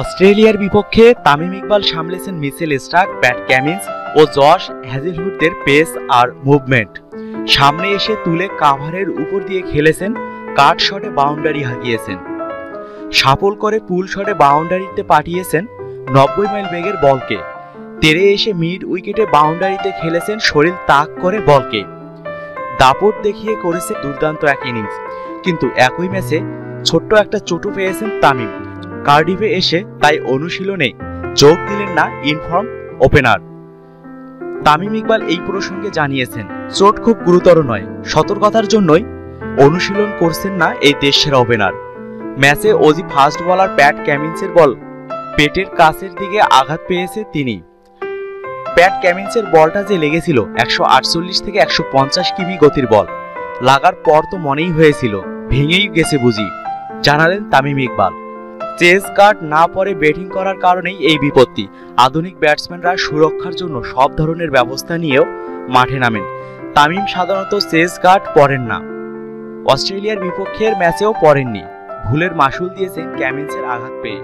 অস্ট্রেলিয়ার বিপক্ষে তামিম ইকবাল সামলেছেন মিচেল স্টার্ক, ব্যাট ক্যামিন্স ও জশ হ্যাজেলহুডদের পেস আর মুভমেন্ট। সামনে এসে তুলে কাভারের উপর দিয়ে খেলেছেন, কাট শটে বাউন্ডারি হাঁকিয়েছেন সাপল করে পুল শটে বাউন্ডারিতে পাঠিয়েছেন নব্বই মাইল বেগের বলকে। তেরে এসে মিড উইকেটে বাউন্ডারিতে খেলেছেন শরীর তাক করে বলকে। দাপট দেখিয়ে করেছে দুর্দান্ত এক ইনিংস। কিন্তু একই ম্যাচে ছোট্ট একটা চোটও পেয়েছেন তামিম। কার্ডিফে এসে তাই অনুশীলনে যোগ দিলেন না ইনফর্ম ওপেনার। তামিম ইকবাল এই প্রসঙ্গে জানিয়েছেন, চোট খুব গুরুতর নয়, সতর্কতার জন্যই অনুশীলন করছেন না এই দেশের ওপেনার। ম্যাচে অজি ফাস্ট বলার প্যাট ক্যামিন্সের বল পেটের কাছের দিকে আঘাত পেয়েছে তিনি। প্যাট ক্যামিন্সের বলটা যে লেগেছিল, একশো আটচল্লিশ থেকে একশো পঞ্চাশ কিমি গতির বল, লাগার পর তো মনেই হয়েছিল, ভেঙেই গেছে বুঝি, জানালেন তামিম ইকবাল। চেস কার্ড না পরে ব্যাটিং করার কারণেই এই বিপত্তি। আধুনিক ব্যাটসম্যানরা সুরক্ষার জন্য সব ধরনের ব্যবস্থা নিয়েও মাঠে নামেন। তামিম সাধারণত চেস কার্ড পরেন না। অস্ট্রেলিয়ার বিপক্ষের ম্যাচেও পড়েননি ভুলের মাসুল দিয়েছেন ক্যামিন্সের আঘাত পেয়ে।